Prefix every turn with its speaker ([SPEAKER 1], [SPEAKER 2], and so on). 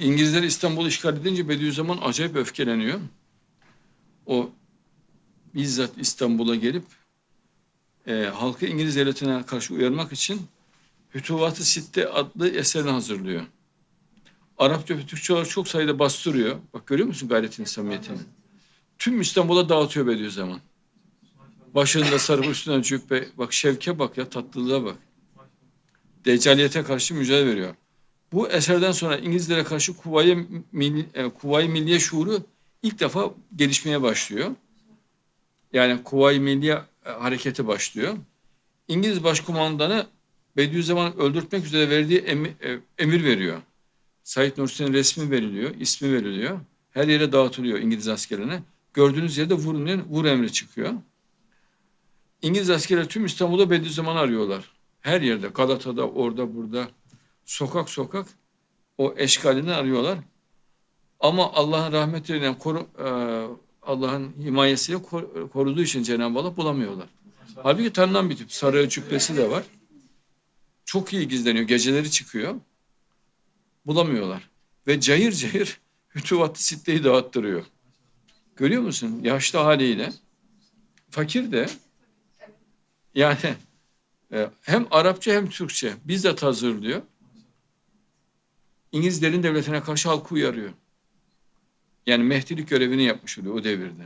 [SPEAKER 1] İngilizler İstanbul'u işgal edince Bediüzzaman acayip öfkeleniyor. O bizzat İstanbul'a gelip e, halkı İngiliz devletine karşı uyarmak için Fütuvat-ı Sitte adlı eserini hazırlıyor. Arapça ve Türkçe olarak çok sayıda bastırıyor. Bak görüyor musun gayretin samimiyetini? Tüm İstanbul'a dağıtıyor Bediüzzaman. Başında sarı üstüne cübbe. Bak şevke bak ya tatlılığa bak. Deccaliyete karşı mücadele veriyor. Bu eserden sonra İngilizlere karşı Kuvayi, Milli, e, Kuvayi Milliye şuuru ilk defa gelişmeye başlıyor. Yani Kuvayi Milliye e, hareketi başlıyor. İngiliz başkumandanı Bediüzzaman öldürtmek üzere verdiği emi- e, emir veriyor. Said Nursi'nin resmi veriliyor, ismi veriliyor. Her yere dağıtılıyor İngiliz askerine. Gördüğünüz yerde vurun vur emri çıkıyor. İngiliz askerler tüm İstanbul'da Bediüzzaman'ı arıyorlar. Her yerde, Galata'da, orada, burada, sokak sokak o eşkalini arıyorlar. Ama Allah'ın rahmetiyle koru, e, Allah'ın himayesiyle kor- koruduğu için Cenab-ı Allah bulamıyorlar. Halbuki tanınan bir tip. Sarı cübbesi de var. Çok iyi gizleniyor. Geceleri çıkıyor. Bulamıyorlar. Ve cayır cayır Hütuvat-ı Sitte'yi dağıttırıyor. Görüyor musun? Yaşlı haliyle. Fakir de yani e, hem Arapça hem Türkçe bizzat hazırlıyor. İngiliz derin devletine karşı halkı uyarıyor. Yani mehdilik görevini yapmış oluyor o devirde.